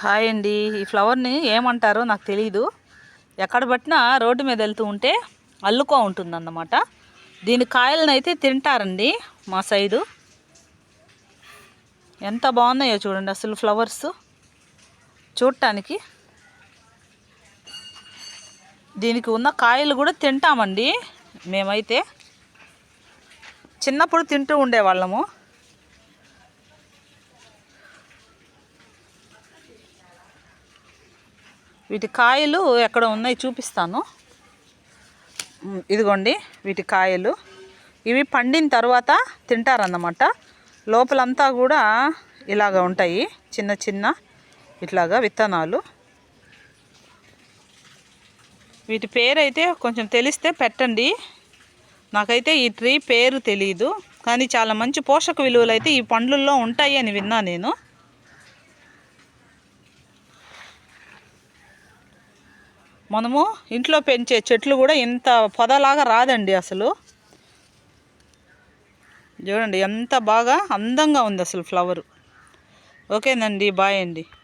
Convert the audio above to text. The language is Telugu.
హాయ్ అండి. ఈ ఫ్లవర్ని ఏమంటారో నాకు తెలియదు ఎక్కడ పట్టినా రోడ్డు మీద వెళ్తూ ఉంటే అల్లుకో ఉంటుందన్నమాట. దీని కాయలను అయితే తింటారండి మా సైడు. ఎంత బాగున్నాయో చూడండి అసలు ఫ్లవర్స్. చూడటానికి. దీనికి ఉన్న కాయలు కూడా తింటామండి మేమైతే. చిన్నప్పుడు తింటూ ఉండేవాళ్ళము. వీటి కాయలు ఎక్కడ ఉన్నాయి చూపిస్తాను. ఇదిగోండి వీటి కాయలు. ఇవి పండిన తర్వాత తింటారన్నమాట. లోపలంతా కూడా ఇలాగ ఉంటాయి. చిన్న చిన్న ఇట్లాగా విత్తనాలు. వీటి పేరైతే కొంచెం తెలిస్తే పెట్టండి. నాకైతే ఈ ట్రీ పేరు తెలియదు కానీ చాలా మంచి పోషక విలువలు అయితే ఈ పండ్లల్లో ఉంటాయి అని విన్నా నేను. మనము ఇంట్లో పెంచే చెట్లు కూడా ఇంత పొదలాగా రాదండి అసలు. చూడండి ఎంత బాగా అందంగా ఉంది అసలు ఫ్లవరు ఓకేనండి బాయ్ అండి.